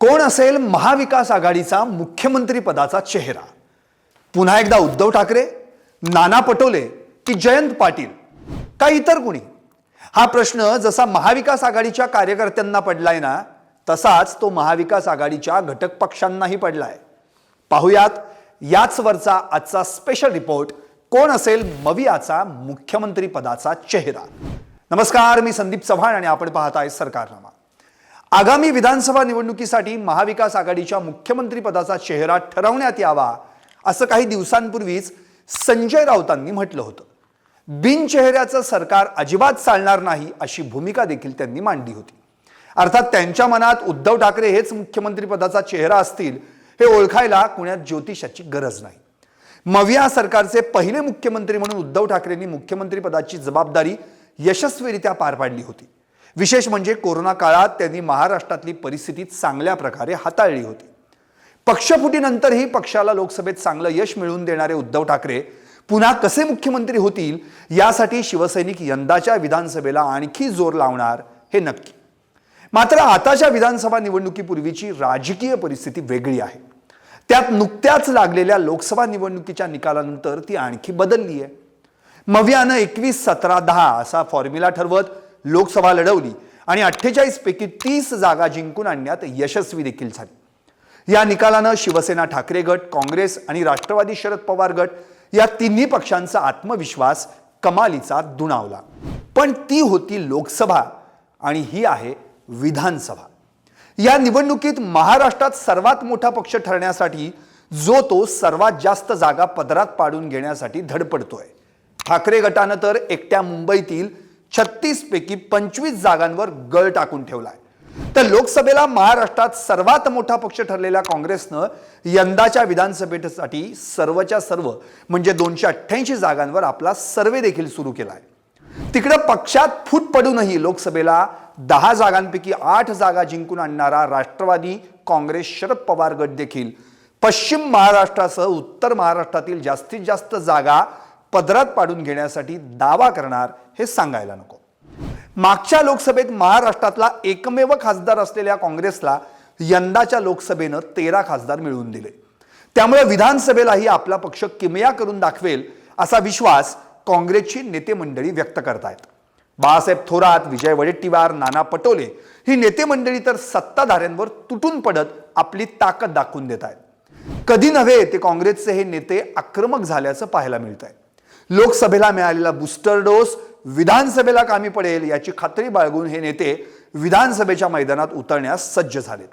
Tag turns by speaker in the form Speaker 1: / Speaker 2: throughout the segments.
Speaker 1: कोण असेल महाविकास आघाडीचा मुख्यमंत्री पदाचा चेहरा? पुन्हा एकदा उद्धव ठाकरे नाना पटोले की जयंत पाटील? का इतर कुणी? हा प्रश्न जसा महाविकास आघाडीच्या कार्यकर्त्यांना पडलाय ना तसाच तो महाविकास आघाडीच्या घटक पक्षांनाही पडलाय. पाहुयात याच वरचा आजचा स्पेशल रिपोर्ट कोण असेल मवियाचा मुख्यमंत्री पदाचा चेहरा? नमस्कार मी संदीप चव्हाण आणि आपण पाहताय सरकारनामा. आगामी विधानसभा निवडणुकीसाठी महाविकास आघाडीच्या मुख्यमंत्रीपदाचा चेहरा ठरवण्यात यावा असं काही दिवसांपूर्वीच संजय राऊतांनी म्हटलं होतं. बिनचेहऱ्याचं सरकार अजिबात चालणार नाही अशी भूमिका देखील त्यांनी मांडली होती. अर्थात त्यांच्या मनात उद्धव ठाकरे हेच मुख्यमंत्रीपदाचा चेहरा असतील हे ओळखायला कुण्यात ज्योतिषाची गरज नाही. मविया सरकारचे पहिले मुख्यमंत्री म्हणून उद्धव ठाकरेंनी मुख्यमंत्रीपदाची जबाबदारी यशस्वीरित्या पार पाडली होती. विशेष म्हणजे कोरोना काळात त्यांनी महाराष्ट्रातली परिस्थिती चांगल्या प्रकारे हाताळली होती. पक्षफुटीनंतरही पक्षाला लोकसभेत चांगलं यश मिळवून देणारे उद्धव ठाकरे पुन्हा कसे मुख्यमंत्री होतील यासाठी शिवसैनिक यंदाच्या विधानसभेला आणखी जोर लावणार हे नक्की. मात्र आताच्या विधानसभा निवडणुकीपूर्वीची राजकीय परिस्थिती वेगळी आहे. त्यात नुकत्याच लागलेल्या लोकसभा निवडणुकीच्या निकालानंतर ती आणखी बदलली आहे मव्यानं एकवीस सतरा दहा असा फॉर्म्युला ठरवत लोकसभा लढवली आणि अठ्ठेचाळीस पैकी तीस जागा जिंकून आणण्यात यशस्वी देखील झाली. या निकालानं शिवसेना ठाकरे गट काँग्रेस आणि राष्ट्रवादी शरद पवार गट या तिन्ही पक्षांचा आत्मविश्वास कमालीचा दुणावला. पण ती होती लोकसभा आणि ही आहे विधानसभा. या निवडणुकीत महाराष्ट्रात सर्वात मोठा पक्ष ठरण्यासाठी जो तो सर्वात जास्त जागा पदरात पाडून घेण्यासाठी धडपडतोय. ठाकरे गटानं तर एकट्या मुंबईतील छत्तीस पैकी पंचवीस जागांवर गळ टाकून ठेवलाय. तर लोकसभेला महाराष्ट्रात सर्वात मोठा पक्ष ठरलेल्या काँग्रेसनं यंदाच्या विधानसभेसाठी सर्वच्या सर्व म्हणजे दोनशे अठ्ठ्याऐंशी जागांवर आपला सर्वे देखील सुरू आहे तिकडं पक्षात फूट पडूनही लोकसभेला दहा जागांपैकी आठ जागा जिंकून आणणारा राष्ट्रवादी काँग्रेस शरद पवार गट देखील. पश्चिम महाराष्ट्रासह उत्तर महाराष्ट्रातील जास्तीत जास्त जागा पदरात पाडून घेण्यासाठी दावा करणार हे सांगायला नको. मागच्या लोकसभेत महाराष्ट्रातला एकमेव खासदार असलेल्या काँग्रेसला यंदाच्या लोकसभेनं तेरा खासदार मिळवून दिले. त्यामुळे विधानसभेलाही आपला पक्ष किमया करून दाखवेल असा विश्वास काँग्रेसची नेते मंडळी व्यक्त करतायत. बाळासाहेब थोरात विजय वडेट्टीवार नाना पटोले ही नेते मंडळी तर सत्ताधाऱ्यांवर तुटून पडत आपली ताकद दाखवून देत आहेत कधी नव्हे ते काँग्रेसचे हे नेते आक्रमक झाल्याचं पाहायला मिळत आहे लोकसभेला मिळालेला बूस्टर डोस विधानसभेला कामी पडेल याची खात्री बाळगून हे नेते विधानसभेच्या मैदानात उतरण्यास सज्ज झालेत.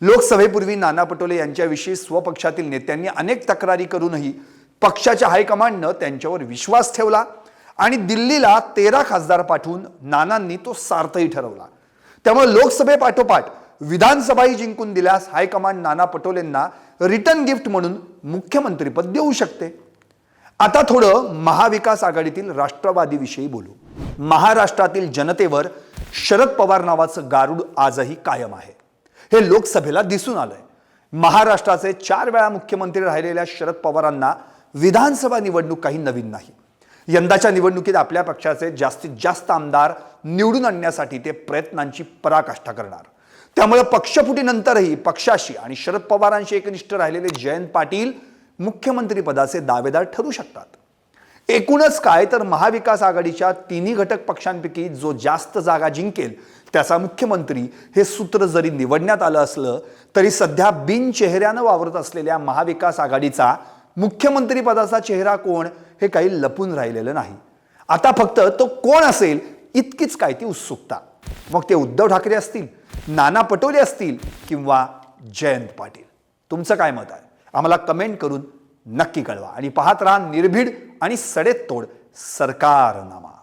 Speaker 1: लोकसभेपूर्वी नाना पटोले यांच्याविषयी स्वपक्षातील नेत्यांनी अनेक तक्रारी करूनही पक्षाच्या हायकमांडनं त्यांच्यावर विश्वास ठेवला आणि दिल्लीला तेरा खासदार पाठवून नानांनी तो सार्थही ठरवला. त्यामुळे लोकसभेपाठोपाठ विधानसभाही जिंकून दिल्यास हायकमांड नाना पटोलेंना रिटर्न गिफ्ट म्हणून मुख्यमंत्रीपद देऊ शकते. आता थोडं महाविकास आघाडीतील राष्ट्रवादीविषयी बोलू. महाराष्ट्रातील जनतेवर शरद पवार नावाचं गारुड आजही कायम आहे. हे लोकसभेला दिसून आलंय. महाराष्ट्राचे चार वेळा मुख्यमंत्री राहिलेल्या शरद पवारांना विधानसभा निवडणूक काही नवीन नाही. यंदाच्या निवडणुकीत आपल्या पक्षाचे जास्तीत जास्त आमदार निवडून आणण्यासाठी ते प्रयत्नांची पराकाष्ठा करणार. त्यामुळे पक्षफुटीनंतरही पक्षाशी आणि शरद पवारांशी एकनिष्ठ राहिलेले जयंत पाटील मुख्यमंत्रीपदाचे दावेदार ठरू शकतात. एकूणच काय तर महाविकास आघाडीच्या तिन्ही घटक पक्षांपैकी जो जास्त जागा जिंकेल त्याचा मुख्यमंत्री हे सूत्र जरी निवडण्यात आलं असलं तरी सध्या बिनचेहऱ्यानं वावरत असलेल्या महाविकास आघाडीचा मुख्यमंत्रीपदाचा चेहरा कोण हे काही लपून राहिलेलं नाही. आता फक्त तो कोण असेल इतकीच काय ती उत्सुकता. मग ते उद्धव ठाकरे असतील नाना पटोले असतील किंवा जयंत पाटील. तुमचं काय मत आहे? आम्हाला कमेंट करून नक्की कळवा. आणि पाहत राहा निर्भीड आणि सडेत तोड सरकारनामा.